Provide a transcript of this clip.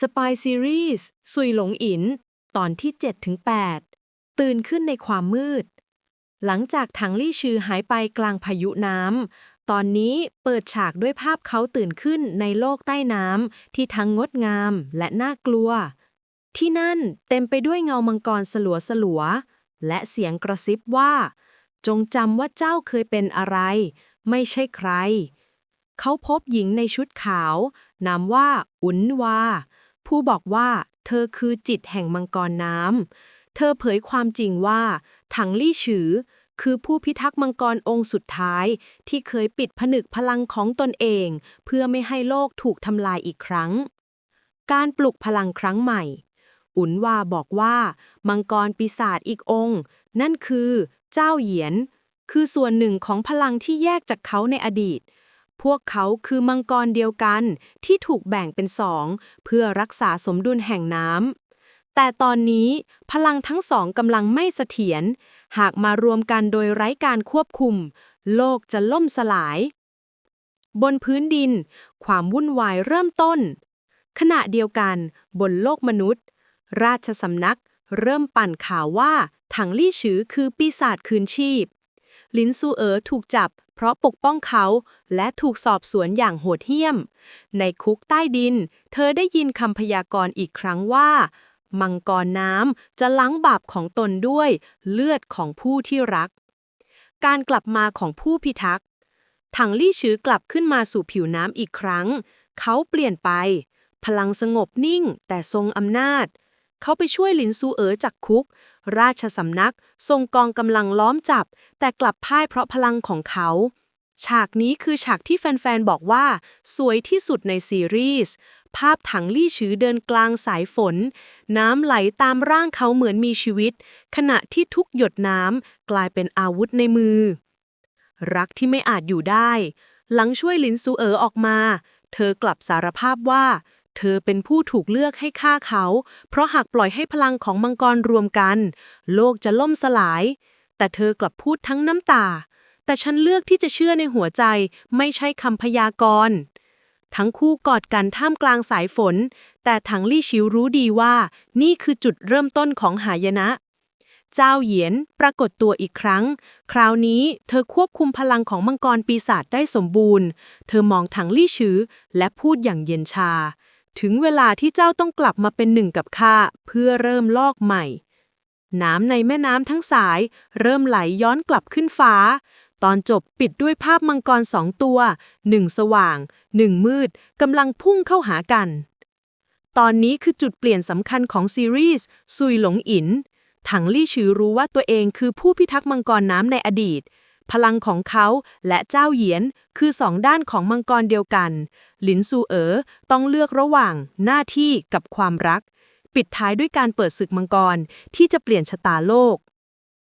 สปายซีรีส์ซุยหลงอิน ตอนที่ 7-8 ตื่นขึ้นในความมืด หลังจากถังลี่ชือหายไปกลางพายุน้ำ ตอนนี้เปิดฉากด้วยภาพเขาตื่นขึ้นในโลกใต้น้ำ ที่ทั้งงดงามและน่ากลัว ที่นั่นเต็มไปด้วยเงามังกรสลัวสลัว และเสียงกระซิบว่า จงจำว่าเจ้าเคยเป็นอะไร ไม่ใช่ใคร เขาพบหญิงในชุดขาว นามว่าอุนวา ผู้บอกว่า เธอคือจิตแห่งมังกรน้ำ เธอเผยความจริงว่า ถังลี่ฉือ คือผู้พิทักษ์มังกรองค์สุดท้าย ที่เคยปิดผนึกพลังของตนเอง เพื่อไม่ให้โลกถูกทำลายอีกครั้ง การปลุกพลังครั้งใหม่ อุนวาบอกว่า มังกรปีศาจอีกองค์ นั่นคือ เจ้าเหยียน คือส่วนหนึ่งของพลังที่แยกจากเขาในอดีต พวกเขาคือมังกรเดียวกันที่ถูกแบ่งเป็นสองเพื่อรักษาสมดุลแห่งน้ำ แต่ตอนนี้พลังทั้งสองกำลังไม่เสถียร หากมารวมกันโดยไร้การควบคุม โลกจะล่มสลาย บนพื้นดิน ความวุ่นวายเริ่มต้น ขณะเดียวกัน บนโลกมนุษย์ ราชสำนักเริ่มปั่นข่าวว่าถังลี่ฉือคือปีศาจคืนชีพ ลินซูเอ๋อถูกจับ เพราะปกป้องเขา และถูกสอบสวนอย่างโหดเหี้ยม ในคุกใต้ดิน เธอได้ยินคำพยากรณ์อีกครั้งว่า มังกรน้ำจะล้างบาปของตนด้วยเลือดของผู้ที่รัก การกลับมาของผู้พิทักษ์ถังลี่ชือกลับขึ้นมาสู่ผิวน้ำอีกครั้ง เขาเปลี่ยนไป พลังสงบนิ่งแต่ทรงอำนาจ เขาไปช่วยลินซูเอ๋อจากคุก ราชสำนักทรงกองกำลังล้อมจับ แต่กลับพ่ายเพราะพลังของเขา ฉากนี้คือฉากที่แฟน ๆ บอกว่า สวยที่สุดในซีรีส์ ภาพถังลี่ชือเดินกลางสายฝน น้ำไหลตามร่างเขาเหมือนมีชีวิต ขณะที่ทุกหยดน้ำกลายเป็นอาวุธในมือ รักที่ไม่อาจอยู่ได้ หลังช่วยลินซูเอ๋อออกมา เธอกลับสารภาพว่า เธอเป็นผู้ถูกเลือกให้ฆ่าเขา เพราะหากปล่อยให้พลังของมังกรรวมกัน โลกจะล่มสลาย แต่เธอกลับพูดทั้งน้ำตา แต่ฉันเลือกที่จะเชื่อในหัวใจ ไม่ใช่คำพยากรณ์ทั้งคู่กอดกันท่ามกลางสายฝน แต่ถังลี่ชิวรู้ดีว่า นี่คือจุดเริ่มต้นของหายนะ เจ้าเหยียนปรากฏตัวอีกครั้ง คราวนี้เธอควบคุมพลังของมังกรปีศาจได้สมบูรณ์ เธอมองถังลี่ชือและพูดอย่างเย็นชา ถึงเวลาที่เจ้าต้องกลับมาเป็นหนึ่งกับข้าเพื่อเริ่มลอกใหม่ น้ำในแม่น้ำทั้งสาย เริ่มไหลย้อนกลับขึ้นฟ้า ตอนจบปิดด้วยภาพมังกรสองตัว หนึ่งสว่าง หนึ่งมืดกำลังพุ่งเข้าหากัน ตอนนี้คือจุดเปลี่ยนสำคัญของซีรีส์ซุยหลงอิน ถังลี่ชือรู้ว่าตัวเองคือผู้พิทักษ์มังกรน้ำในอดีต พลังของเขาและเจ้าเหยียนคือสองด้านของมังกรเดียวกัน หลินซูเอ๋อต้องเลือกระหว่างหน้าที่กับความรัก ปิดท้ายด้วยการเปิดศึกมังกรที่จะเปลี่ยนชะตาโลก